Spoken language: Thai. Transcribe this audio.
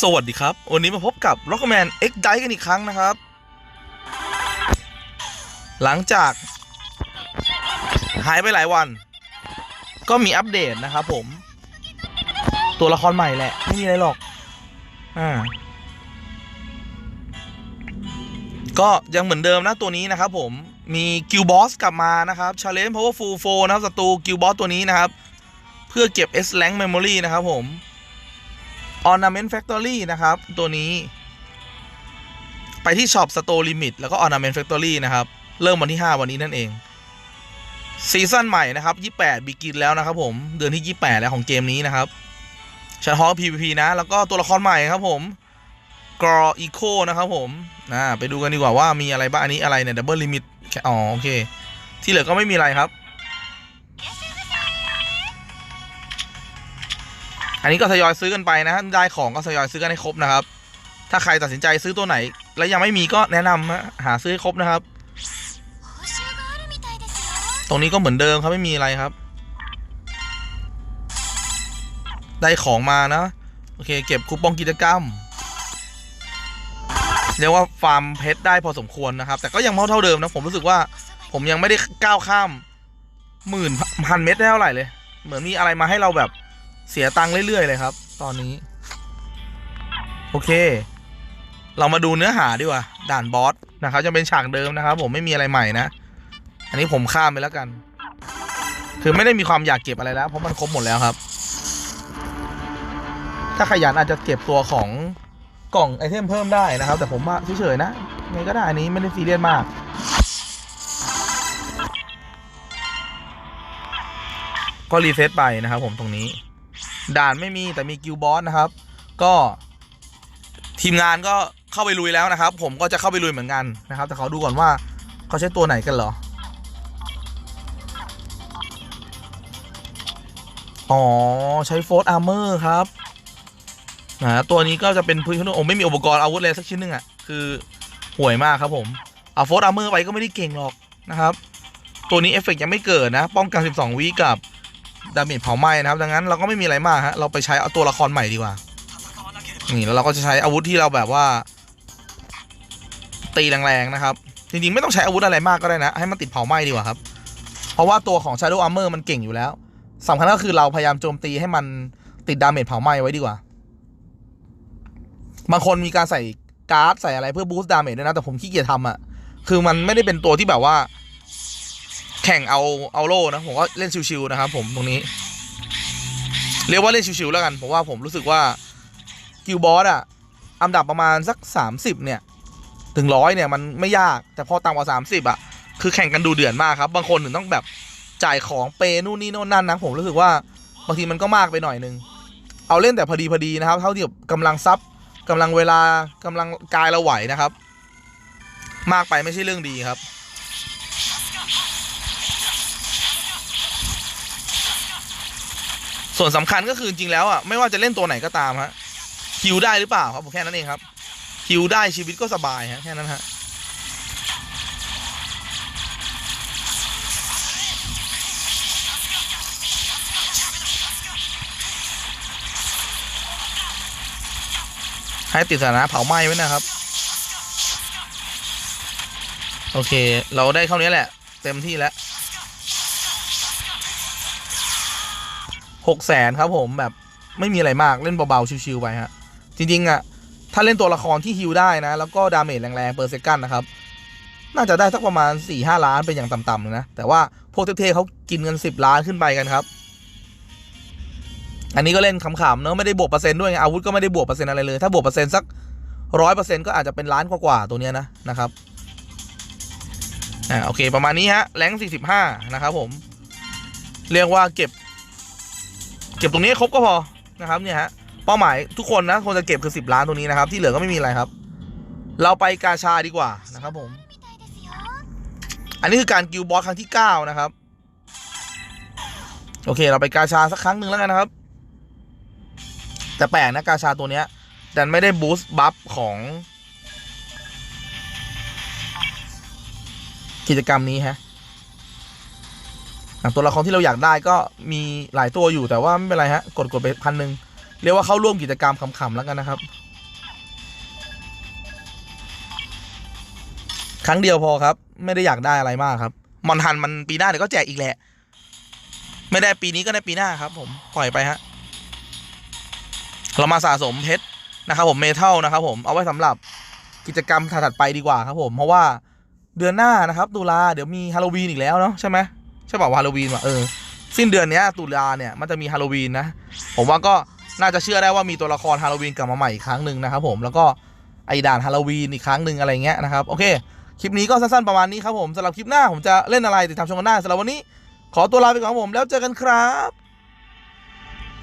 สวัสดีครับ วันนี้มาพบกับ Rockman X d i กันอีกครั้งนะครับ หลังจาก หายไปหลายวัน ก็มีอัปเดตนะครับผม ตัวละครใหม่แหละ ไม่มีอะไรหรอก อ่า ก็ยังเหมือนเดิมนะตัวนี้นะครับผม มีกิลบอสกลับมานะครับ Challenge Powerful 4นะครับศัตรูกิลบอสตัวนี้นะครับ เพื่อเก็บ S Rank Memory นะครับผม Ornament Factory นะครับ ตัวนี้ ไปที่ Shop Store Limit แล้วก็ Ornament Factory นะครับ เริ่มวันที่ 5 วันนี้นั่นเอง ซีซั่นใหม่นะครับ 28บิกินแล้วนะครับผม เดือนที่ 28 แล้วของเกมนี้นะครับเฉพาะ PVP นะ แล้วก็ตัวละครใหม่ครับผมกรออีโคนะครับผมอ่าไปดูกันดีกว่าว่ามีอะไรบ้าง อันนี้อะไรเนี่ย Double Limit อ๋อ โอเค ที่เหลือก็ไม่มีอะไรครับ อันนี้ก็ทยอยซื้อกันไปนะได้ของก็ทยอยซื้อกันให้ครบนะครับ ถ้าใครตัดสินใจซื้อตัวไหน และยังไม่มีก็แนะนำหาซื้อให้ครบนะครับ ตรงนี้ก็เหมือนเดิมครับไม่มีอะไรครับ ได้ของมานะโอเค เก็บคูปองกิจกรรมเรียกว่าฟาร์มเพชรได้พอสมควรนะครับ แต่ก็ยังเท่าเท่าเดิมนะผมรู้สึกว่า ผมยังไม่ได้ก้าวข้ามหมื่นพันเม็ดได้เท่าไหร่เลย เหมือนมีอะไรมาให้เราแบบ เสียตังค์เรื่อยๆเลยครับ ตอนนี้ โอเค เรามาดูเนื้อหาดีกว่า ด่านบอสนะครับจะเป็นฉากเดิมนะครับ ผมไม่มีอะไรใหม่นะ อันนี้ผมข้ามไปแล้วกัน คือไม่ได้มีความอยากเก็บอะไรแล้ว เพราะมันครบหมดแล้วครับ ถ้าขยันอาจจะเก็บตัวของกล่องไอเทมเพิ่มได้นะครับ แต่ผมว่าเฉยๆนะไงก็ได้อันนี้ไม่ได้ซีเรียสมากก็รีเซ็ตไปนะครับผมตรงนี้ ด่านไม่มีแต่มีกิลบอสนะครับ ก็ทีมงานก็เข้าไปลุยแล้วนะครับ ผมก็จะเข้าไปลุยเหมือนกันนะครับ แต่เขาดูก่อนว่าเขาใช้ตัวไหนกันเหรอ อ๋อ ใช้โฟร์อาร์เมอร์ครับนะตัวนี้ก็จะเป็นพื้นโอ้ไม่มีอุปกรณ์อาวุธเลยสักชิ้นหนึ่งอะ่ะ คือห่วยมากครับผม เอาโฟร์อาร์เมอร์ไปก็ไม่ได้เก่งหรอกนะครับ ตัวนี้เอฟเฟกยังไม่เกิดนะ ป้องกัน 12 วิกับ ดาเมจเผาไหม้นะครับ ดังนั้นเราก็ไม่มีอะไรมากฮะเราไปใช้เอาตัวละครใหม่ดีกว่านี่แล้วเราก็จะใช้อาวุธที่เราแบบว่า ตีแรงๆนะครับ จริงๆ ไม่ต้องใช้อาวุธอะไรมากก็ได้นะ ให้มันติดเผาไหม้ดีกว่าครับ เพราะว่าตัวของ Shadow Armor มันเก่งอยู่แล้วสำคัญก็คือเราพยายามโจมตีให้มันติดดาเมจเผาไหม้ไว้ดีกว่า บางคนมีการใส่การ์ดใส่อะไรเพื่อบูสต์ดาเมจด้วยนะ แต่ผมขี้เกียจทำอะ คือมันไม่ได้เป็นตัวที่แบบว่า แข่งเอาเอาโล่นะผมก็เล่นชิวๆนะครับ ผมตรงนี้ เรียกว่าเล่นชิวๆแล้วกันผมว่าผมรู้สึกว่ากิลบอสอะอันดับประมาณสัก 30 เนี่ย ถึงร้อยเนี่ย มันไม่ยาก แต่พอต่ำกว่า 30อะคือแข่งกันดูเดือดมากครับ บางคนถึงต้องแบบจ่ายของเปย์นู่นนี่โน่นนั่นนะผมรู้สึกว่าบางทีมันก็มากไปหน่อยนึง เอาเล่นแต่พอดีพอดีนะครับ เท่าที่แบบกำลังซับกำลังเวลากำลังกายเราไหวนะครับ มากไปไม่ใช่เรื่องดีครับ ส่วนสำคัญก็คือจริงแล้วอะไม่ว่าจะเล่นตัวไหนก็ตามฮะฮิวได้หรือเปล่าครับผมแค่นั้นเองครับฮิวได้ชีวิตก็สบายฮะแค่นั้นฮะให้ติดสถานะเผาไหม้ไว้นะครับ โอเค เราได้เข้านี้แหละ เต็มที่แล้ว หกแสนครับผมแบบไม่มีอะไรมากเล่นเบาๆชิวๆไปฮะจริงๆอะถ้าเล่นตัวละครที่ฮิวได้นะ แล้วก็ดาเมจแรงๆเปอร์เซกันนะครับน่าจะได้สักประมาณ4ี่ห้าล้านเป็นอย่างต่ำๆเลยนะ แต่ว่าพวกเท่ๆเขากินเงินสิบล้านขึ้นไปกันครับ อันนี้ก็เล่นขำๆเนอะไม่ได้บวกเปอร์เซ็นต์ด้วยไงอาวุธก็ไม่ได้บวกเปอร์เซ็นต์อะไรเลย ถ้าบวกเปอร์เซ็นต์สักร้อยเปอร์เซ็นต์ก็อาจจะเป็นล้านกว่าๆตัวเนี้ยนะนะครับอ่าโอเคประมาณนี้ฮะแรงสี่สิบห้านะครับผม เรียกว่าเก็บ เก็บตรงนี้ครบก็พอนะครับเนี่ยฮะเป้าหมายทุกคนนะคนจะเก็บคือ10ล้านตรงนี้นะครับ ที่เหลือก็ไม่มีอะไรครับ เราไปกาชาดีกว่านะครับผม อันนี้คือการกิวบอสครั้งที่9นะครับ โอเค เราไปกาชาสักครั้งหนึ่งแล้วกันนะครับ แต่แปลกนะกาชาตัวเนี้ยดันไม่ได้บูสต์บัฟของกิจกรรมนี้ฮะ อะตัวละครที่เราอยากได้ก็มีหลายตัวอยู่แต่ว่าไม่เป็นไรฮะ กดกดไปพันหนึ่งเรียกว่าเข้าร่วมกิจกรรมขำๆแล้วกันนะครับ ครั้งเดียวพอครับ ไม่ได้อยากได้อะไรมากครับมอนฮันมันปีหน้าเดี๋ยวก็แจกอีกแหละ ไม่ได้ปีนี้ก็ได้ปีหน้าครับ ผมปล่อยไปฮะเรามาสะสมเพชรนะครับ ผมเมทัลนะครับ ผมเอาไว้สำหรับกิจกรรมถัดไปดีกว่าครับ ผมเพราะว่าเดือนหน้านะครับ ตุลาเดี๋ยวมีฮาโลวีนอีกแล้วเนาะใช่ไหม ช่ป่าวฮาโลวีนว่ะเออสิ้นเดือนเนี้ยตุลาเนี่ยมันจะมีฮาโลวีนนะผมว่าก็น่าจะเชื่อได้ว่ามีตัวละครฮาโลวีนกลับมาใหม่อีกครั้งหนึ่งนะครับผมแล้วก็ไอด่านฮาโลวีนอีกครั้งหนึ่งอะไรเงี้ยนะครับโอเคคลิปนี้ก็สั้นๆประมาณนี้ครับผมสำหรับคลิปหน้าผมจะเล่นอะไรติดตามชมกันได้สำหรับวันนี้ ขอตัวลาไปก่อนผมแล้วเจอกันครับ